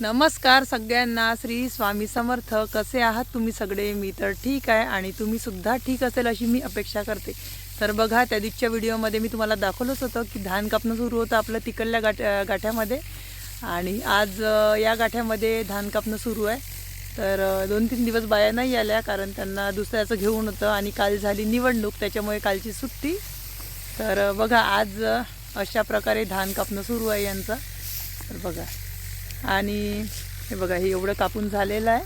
नमस्कार सगळ्यांना श्री स्वामी समर्थ. कसे आहात तुम्ही सगळे? मी तर ठीक आहे आणि तुम्ही सुद्धा ठीक असेल अशी मी अपेक्षा करते. तर बघा त्या दिवशीच्या व्हिडिओमध्ये मी तुम्हाला दाखवलंच होतं की धान कापणं सुरू होतं आपलं तिकडल्या गाठ गाठ्यामध्ये. आणि आज या गाठ्यामध्ये धान कापणं सुरू आहे. तर दोन तीन दिवस बाया नाही आल्या कारण त्यांना दुसऱ्याचं घेऊन होतं आणि काल झाली निवडणूक त्याच्यामुळे कालची सुट्टी. तर बघा आज अशा प्रकारे धान कापणं सुरू आहे यांचं. तर बघा. आणि हे बघा हे एवढं कापून झालेलं आहे.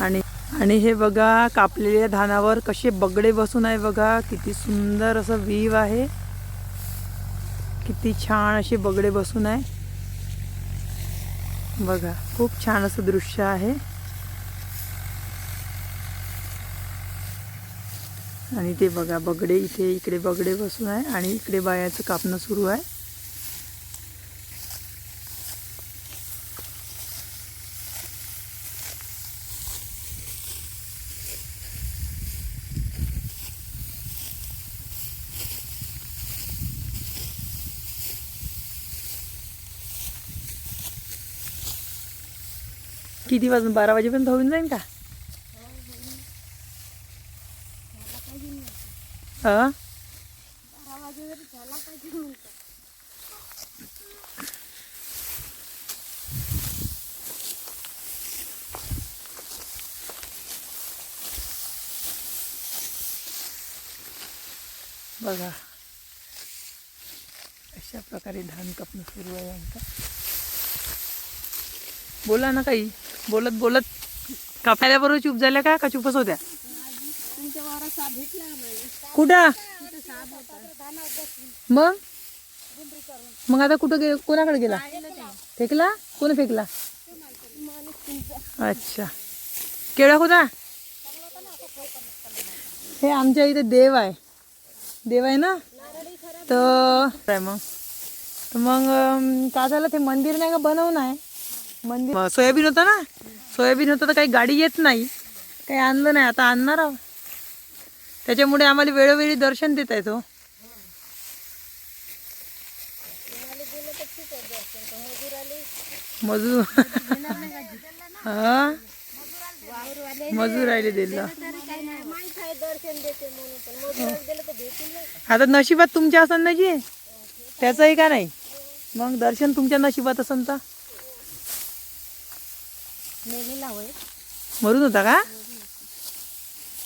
आणि आणि हे बघा कापलेल्या धानावर कसे बगडे बसून आहे बघा. किती सुंदर असं व्हीव आहे. किती छान असे बगडे बसून आहे. बघा खूप छान असं दृश्य आहे. आणि ते बघा बगडे इथे इकडे बगडे बसून आहे आणि इकडे बायाचं कापणं सुरू आहे. किती वाजून? बारा वाजेपर्यंत होऊन जाईल का? हा? बघा. अशा प्रकारे धान कापणं सुरू आहे आमचं. बोला ना काही. बोलत बोलत. कापायल्याबरोबर चूप झाल्या का? का चुपच होत्या? कुठं? मग? मग आता कुठं गे कोणाकडे गेला? फेकला? कोण फेकला? अच्छा. केळा होता हे आमच्या इथे देव आहे. देव आहे ना? तर काय मग तर मग काय झालं ते मंदिर नाही का बनवून आहे? मंदिर सोयाबीन होतं ना? सोयाबीन होतं तर काही गाडी येत नाही. काही आणलं नाही आता आणणार आहोत. त्याच्यामुळे आम्हाला वेळोवेळी दर्शन देत आहे तो मजूर हा? मजूर आले दिलं. आता नशिबात तुमच्या असन ना जी त्याचंही का नाही? मग दर्शन तुमच्या नशिबात असन तर? होय मरून होता का?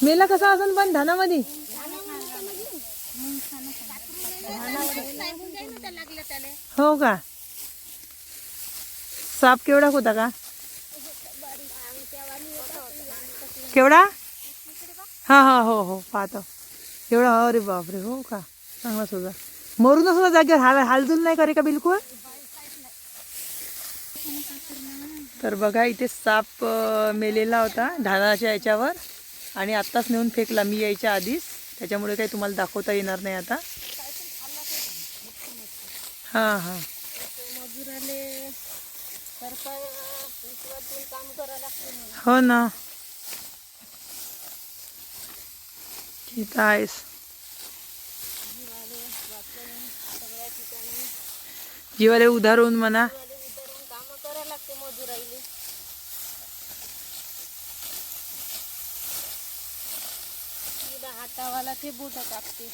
मेला कसा असन पण? धानामध्ये? हो का? साप केवढा होता का? केवढा? हा हा हो हो पाहतो. एवढा अरे बापरे हो का? चांगला सुद्धा. मरूनच सुद्धा जागेवर. हाल हालजूल नाही करे का बिलकुल? तर बघा इथे साप मेलेला होता धानाच्या याच्यावर आणि आत्ताच नेऊन फेकला मी यायच्या आधीच. त्याच्यामुळे काही तुम्हाला दाखवता येणार नाही आता. हां हां. हो ना. आहेस. जीवाले उधार होऊन म्हणा वाले उतरून कामं करावं लागते मजुराईले तिला हातावाला ते बोट कापते.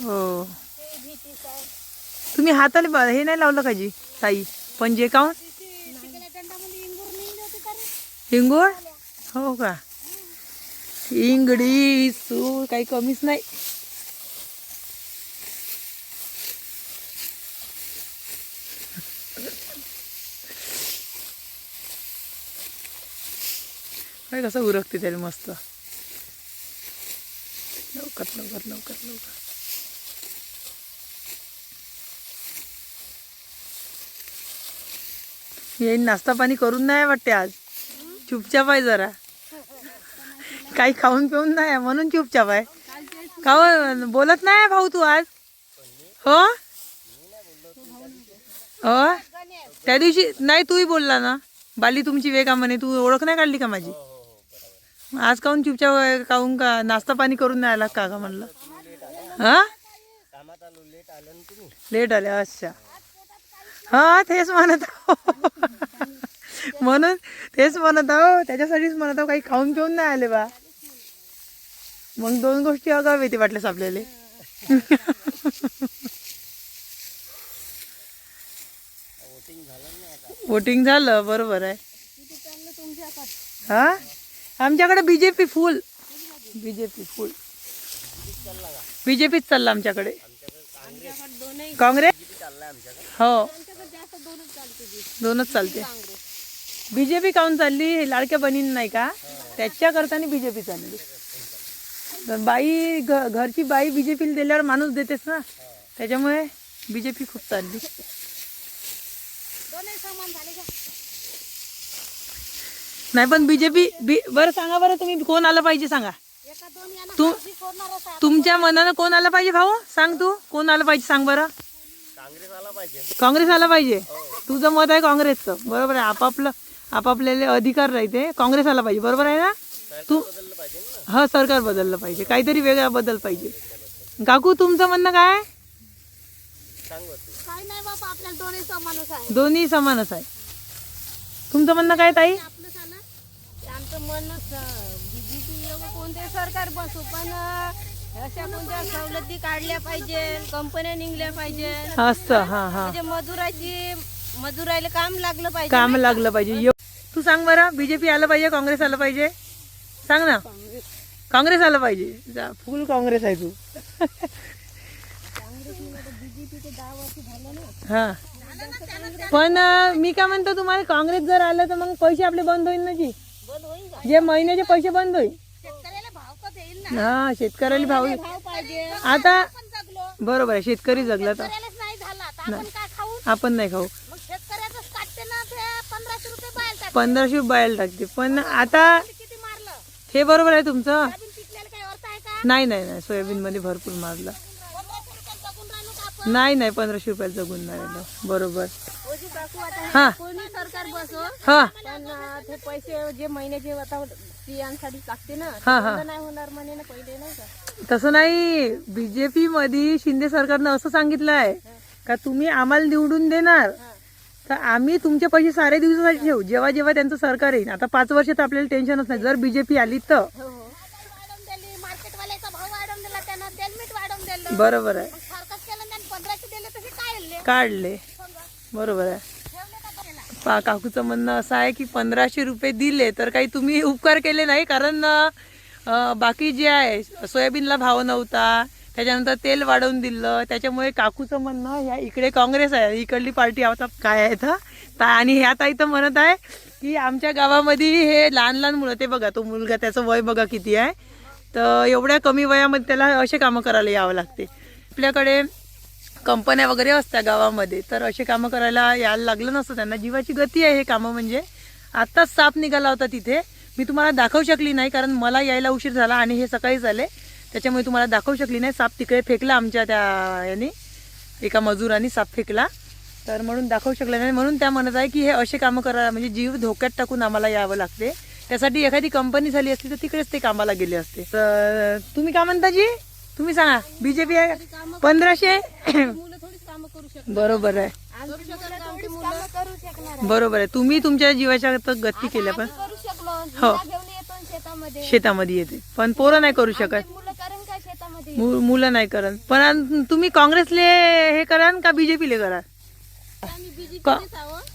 हो. ते भीतीच आहे तुम्ही हाताला ब- हे नाही लावलं का जी ताई? पंजे काऊन? तिकडे दंडामध्ये इंगूर नाही होते का रे? हिंगोळ हो का? इंगडी सूर काही कमीच नाही. काय कसं उरकते त्याला मस्त. लवकर लवकर लवकर लवकर. येईन नाश्ता पाणी करून नाही वाटते आज. चुपचाप आहे जरा. काही खाऊन पिऊन नाही म्हणून चुपचाप आहे. का बोलत नाही भाऊ तू आज? हो? हो? त्या दिवशी नाही तूही बोलला ना? बाली तुमची वेगा म्हणे तू ओळख नाही काढली का माझी? आज काहून चुपचाप आहे? काहून का? नाश्ता पाणी करून नाही आला का का म्हणलं? हा? लेट आले अच्छा. हा तेच म्हणत. म्हणून तेच म्हणत आहो. त्याच्यासाठीच म्हणत आहो काही खाऊन पिऊन नाही आले बा. मग दोन गोष्टी अगाव येते वाटल्यास आपल्याला. वोटिंग झालं बरोबर आहे. हा? आमच्याकडे बीजेपी फुल. बीजेपी फुल. बीजेपीच चालला आमच्याकडे. काँग्रेस? हो. आमच्याकडे दोनच चालते. बी. बीजेपी काऊन चालली? लाडक्या बनीन नाही का? त्याच्या करताना बीजेपी चालली. तर बाई घ- घरची बाई बीजेपीला दिल्यावर माणूस देतेस ना? त्याच्यामुळे बीजेपी खूप चालली दोनही समान झाले का नाही पण बीजेपी बी बरं सांगा बरं तुम्ही कोण आलं पाहिजे सांगा? तू. तुमच्या मनानं कोण आलं पाहिजे भाऊ? सांग तू कोण आलं पाहिजे सांग बरं? काँग्रेस आला पाहिजे. तुझं मत आहे काँग्रेसचं. बरोबर आहे आपापलं आपापल्याला अधिकार राहते काँग्रेस आला पाहिजे बरोबर आहे ना? तू हा सरकार बदललं पाहिजे. काहीतरी वेगळा बदल पाहिजे. काकू तुमचं म्हणणं काय काय नाही बाबा आपल्याला दोन्ही समानच आहे. तुमचं म्हणणं काय ताई? आमचं म्हणणंच बीजेपी लोक कोणते? सरकार बसू पण अशा कोणत्या सवलती काढल्या पाहिजे कंपन्या निघल्या पाहिजे? असं हा हा. म्हणजे मजुराची मजुरायला काम लागलं पाहिजे काम लागलं पाहिजे. यो- तू सांग बरं बीजेपी आलं पाहिजे काँग्रेस आलं पाहिजे? सांग ना. काँग्रेस आलं पाहिजे. जा, फुल काँग्रेस आहे तू. हा. पण अं, मी काय म्हणतो तुम्हाला काँग्रेस जर आलं तर मग पैसे आपले बंद होईल ना जी? जे महिन्याचे पैसे बंद होईल. शेतकऱ्याला भाव कधी येईल ना. हा शेतकऱ्याला भाव येईल. भाव पाहिजे. आता बरोबर आहे शेतकरी जगला तर. शेतकऱ्यालाच नाही झाला तर आपण काय खाऊ? आपण नाही खाऊ. पंधराशे बायला टाकते. पण आता किती मारलं? हे बरोबर आहे तुमचं? नाही नाही नाही. सोयाबीन मध्ये भरपूर मारला पंधराशे रुपयात जगून राहिलो का आपण नाही नाही पंधराशे रुपयाला जगून नाही राहिलं. बरोबर. ओझी काकू आता हा कोणी सरकार बसो. हा. पण अं, ते पैसे जे महिन्याचे आता स्त्रियांसाठी लागते ना ते हा, हा. बंद नाही होणार म्हणे ना पहिले नाही का? तसं नाही. बीजेपी मध्ये शिंदे सरकारनं असं सांगितलं आहे का तुम्ही आम्हाला निवडून देणार तर आम्ही तुमचे पैसे सारे दिवसासाठी ठेवू. जेव्हा जेव्हा त्यांचं सरकार येईल. आता पाच वर्ष तर आपल्याला टेन्शनच नाही. जर बीजेपी आली तर. हो हो. दिली मार्केटवाल्याचा भाव वाढवून दिला त्यानं तेलमीठ वाढवून दिलं. बरोबर आहे. मग सारखंच केलं आणि त्यांनी पंधराशे दिले तसे काय आणले काढले बरोबर आहे. पा काकूचं म्हणणं असं आहे की पंधराशे रुपये दिले तर काही तुम्ही उपकार केले नाही कारण बाकी जे आहे सोयाबीनला भाव नव्हता. त्याच्यानंतर तेल वाढवून दिलं. त्याच्यामुळे काकूचं म्हणणं ह्या इकडे काँग्रेस आहे इकडली पार्टी आता काय आहे तर आणि ह्या ताई तर म्हणत आहे की आमच्या गावामध्ये हे लहान लहान मुलं ते बघा तो मुलगा त्याचं वय बघा किती आहे. तर एवढ्या कमी वयामध्ये त्याला असे कामं करायला यावं लागते. आपल्याकडे कंपन्या वगैरे असतात गावामध्ये तर असे कामं करायला यायला लागलं नसतं त्यांना. जीवाची गती आहे हे कामं म्हणजे. आत्ताच साप निघाला होता तिथे. मी तुम्हाला दाखवू शकली नाही कारण मला यायला उशीर झाला आणि हे सकाळी झाले त्याच्यामुळे तुम्हाला दाखवू शकली नाही. साप तिकडे फेकला आमच्या त्या याने एका मजुराने साप फेकला. तर म्हणून दाखवू शकलं नाही. म्हणून त्या म्हणत आहे की हे असे कामं करा म्हणजे जीव धोक्यात टाकून आम्हाला यावं लागते. त्यासाठी एखादी कंपनी झाली असती तर तिकडेच ते कामाला गेले असते. तर तुम्ही काय म्हणता जी? तुम्ही सांगा. बीजेपी आहे? पंधराशे? बरोबर आहे. बरोबर आहे. तुम्ही तुमच्या जीवाच्या गती केल्या पण. हो. शेतामध्ये येते. पण पोरं नाही करू शकत. मुलं नाही करत. पण तुम्ही काँग्रेसले हे कराल का बीजेपीले कराल?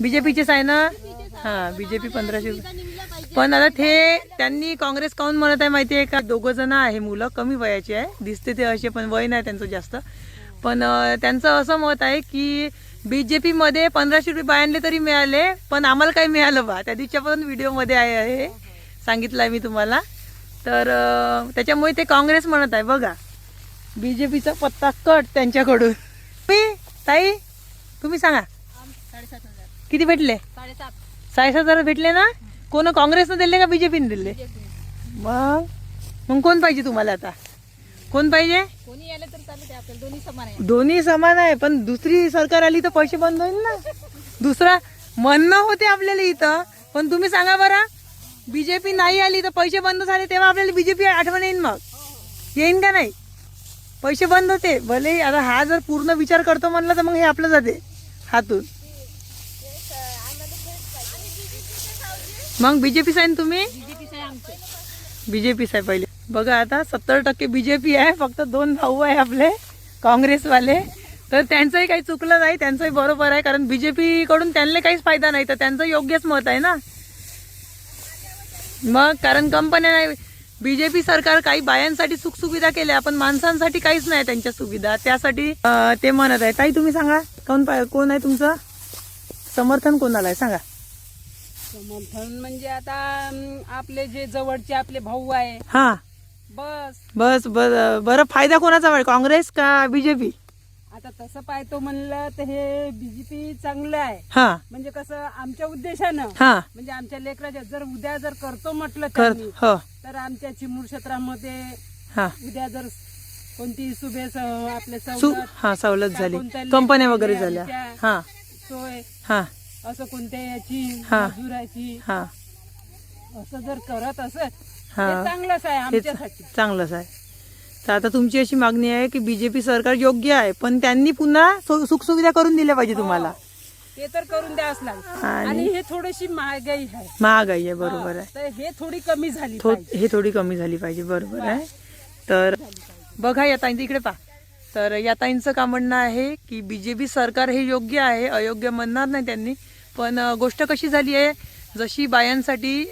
बीजेपीचेच आहे ना? हा बीजेपी पंधराशे. पण आता ते त्यांनी काँग्रेस काऊन म्हणत आहे माहिती आहे का? दोघं जण आहे मुलं कमी वयाची आहे. दिसते ते असे पण वय नाही त्यांचं जास्त. पण त्यांचं असं मत आहे की बीजेपी मध्ये पंधराशे रुपये बायांले तरी मिळाले पण आम्हाला काही मिळालं बा. त्या दिवशीच्या पण व्हिडिओमध्ये आहे आहे. सांगितलं आहे मी तुम्हाला. तर त्याच्यामुळे ते काँग्रेस म्हणत आहे. बघा बीजेपीचा पत्ता कट त्यांच्याकडून. तुम्ही ताई तुम्ही सांगा. किती भेटले? साडेसात. साडेसात हजार भेटले ना? कोण काँग्रेसनं दिले का बीजेपीने दिले मग? मग कोण पाहिजे तुम्हाला आता? कोण पाहिजे? कोणी आलं तर चालू आपल्याला दोन्ही समान आहे. दोन्ही समान आहे पण दुसरी सरकार आली तर पैसे बंद होईल ना? दुसरा म्हणणं होते आपल्याला इथं पण तुम्ही सांगा बरं. बीजेपी नाही आली तर पैसे बंद झाले तेव्हा आपल्याला बीजेपी आठवण येईन मग. येईन का नाही? पैसे बंद होते भले आता हा जर पूर्ण विचार करतो म्हणलं तर मग हे आपलं जाते हातून. मग बीजेपी आहे ना तुम्ही? बीजेपी आहे पहिले. बघा आता सत्तर टक्के बीजेपी आहे फक्त दोन भाऊ आहे आपले काँग्रेसवाले. तर त्यांचंही काही चुकलं नाही त्यांचंही बरोबर आहे कारण बीजेपी कडून त्यांना काहीच फायदा नाही तर त्यांचं योग्यच मत आहे ना. मग कारण कंपन्या नाही बीजेपी सरकार काही बायांसाठी सुखसुविधा केल्या पण माणसांसाठी काहीच नाही त्यांच्या सुविधा. त्यासाठी ते म्हणत आहे. ताई तुम्ही सांगा कोण कोण आहे तुमचं? समर्थन कोणाला आहे? सांगा. समर्थन म्हणजे आता आपले जे जवळचे आपले भाऊ आहे. हा. बस. बस बर बरं फायदा कोणाचा वाईट काँग्रेस का बीजेपी आता तसं पाहतो म्हणलं तर हे बीजेपी चांगलं आहे. हा. म्हणजे कसं आमच्या उद्देशानं हा. म्हणजे आमच्या लेकराच्या जर उद्या जर करतो म्हटलं कर त्यांनी, हो. तर आमच्या चिमूर क्षेत्रामध्ये हा. उद्या जर कोणती सुभे स- आपले सु सवलत हा सवलत झाली. कोणत्या कंपन्या वगैरे झाल्या. आमच्या हा. सोय हा. असं कोणत्या याची हा. मजुराची हा. असं जर करत असत हा. चांगलंच आहे आमच्यासाठी. चांगलंच आहे. तर आता तुमची अशी मागणी आहे की बीजेपी सरकार योग्य आहे पण त्यांनी पुन्हा सु- सुखसुविधा करून दिल्या पाहिजे तुम्हाला. ते तर करून द्यावंच लागेल. आणि- आणि हे थोडीशी महागाई आहे. महागाई आहे बरोबर आहे. तर हे थोडी कमी झाली थो पाहिजे. हे थोडी कमी झाली पाहिजे बरोबर आहे. तर बघा या ताईंचं इकडे पा तर या ताईंचं का म्हणणं आहे की बीजेपी सरकार हे योग्य आहे अयोग्य म्हणणार नाही त्यांनी. पण गोष्ट कशी झाली आहे जशी बायांसाठी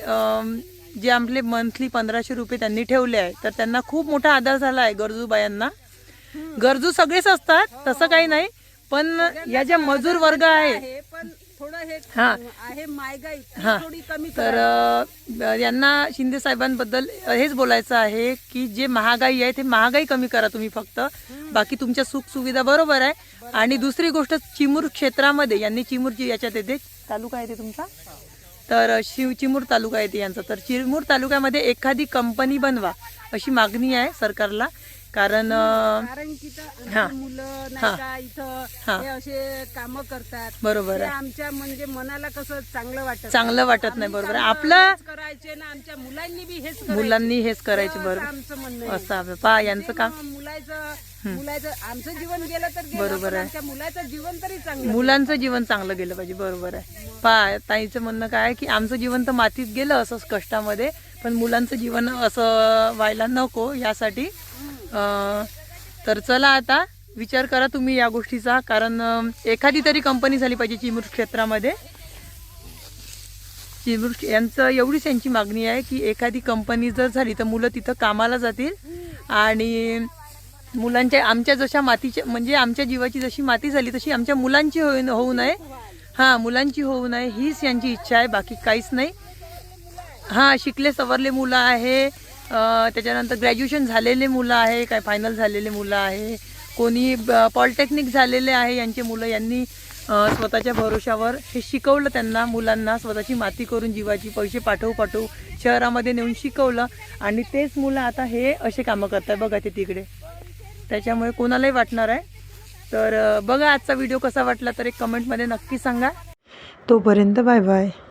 जे आपले मंथली पंधराशे रुपये त्यांनी ठेवले आहे तर त्यांना खूप मोठा आधार झाला आहे गरजू बायांना. गरजू सगळेच असतात तसं काही नाही पण या ज्या मजूर वर्ग आहे हे हा. आहे महागाई ती हा. थोडी कमी तर अ, यांना शिंदे साहेबांबद्दल हेच बोलायचं आहे की जे महागाई आहे ते महागाई कमी करा तुम्ही फक्त. बाकी तुमच्या सुख सुविधा बरोबर आहे. आणि दुसरी गोष्ट चिमूर क्षेत्रामध्ये यांनी चिमूरची याच्यात येते तालुका येते तुमचा? तर शिव चिमूर तालुका येते यांचा. तर चिमूर तालुक्यामध्ये एखादी कंपनी बनवा अशी मागणी आहे सरकारला. कारण अ, कारण की हा. मुलं हा. नाही का इथं हा. हे असे काम करतात बरोबर आमच्या म्हणजे मनाला कसं चांगलं वाटत चांगलं वाटत नाही बरोबर आपलं करायचे ना आमच्या मुलांनी बी हेच करायचे. मुलांनी हेच करायचे बरोबर आमचं म्हणणं आहे. असं आहे. पहा यांचं काम मुलाचं मुलाचं आमचं जीवन गेलं तर बरोबर आहे. मुलाचं जीवन तरी चांगलं मुलांचं जीवन चांगलं गेलं पाहिजे बरोबर आहे पा ताईचं म्हणणं काय की आमचं जीवन तर मातीत गेलं असंच कष्टामध्ये पण मुलांचं जीवन असं व्हायला नको यासाठी तर चला आता विचार करा तुम्ही या गोष्टीचा कारण एखादी तरी कंपनी झाली पाहिजे चिमूर क्षेत्रामध्ये. चिमूर यांचं एवढीच यांची मागणी आहे की एखादी कंपनी जर झाली तर मुलं तिथं कामाला जातील आणि मुलांच्या आमच्या जशा मातीच्या म्हणजे आमच्या जीवाची जशी माती झाली तशी आमच्या मुलांची होऊ होऊ नये. हां मुलांची होऊ नये हीच यांची इच्छा आहे बाकी काहीच नाही. हां शिकले सवरले मुलं आहे. त्याच्यानंतर ग्रॅज्युएशन झालेले मुलं आहे काय फायनल झालेले मुलं आहे. कोणी पॉलिटेक्निक झालेले आहे यांचे मुलं यांनी स्वतःच्या भरोशावर हे शिकवलं त्यांना मुलांना स्वतःची माती करून जीवाची पैसे पाठवू पाठवू शहरामध्ये नेऊन शिकवलं. आणि तेच मुलं आता हे असे कामं करतात बघा ते तिकडे. त्याच्यामुळे कोणालाही वाटणार आहे. तर बघा आजचा व्हिडिओ कसा वाटला तर एक कमेंटमध्ये नक्की सांगा. तोपर्यंत बाय बाय.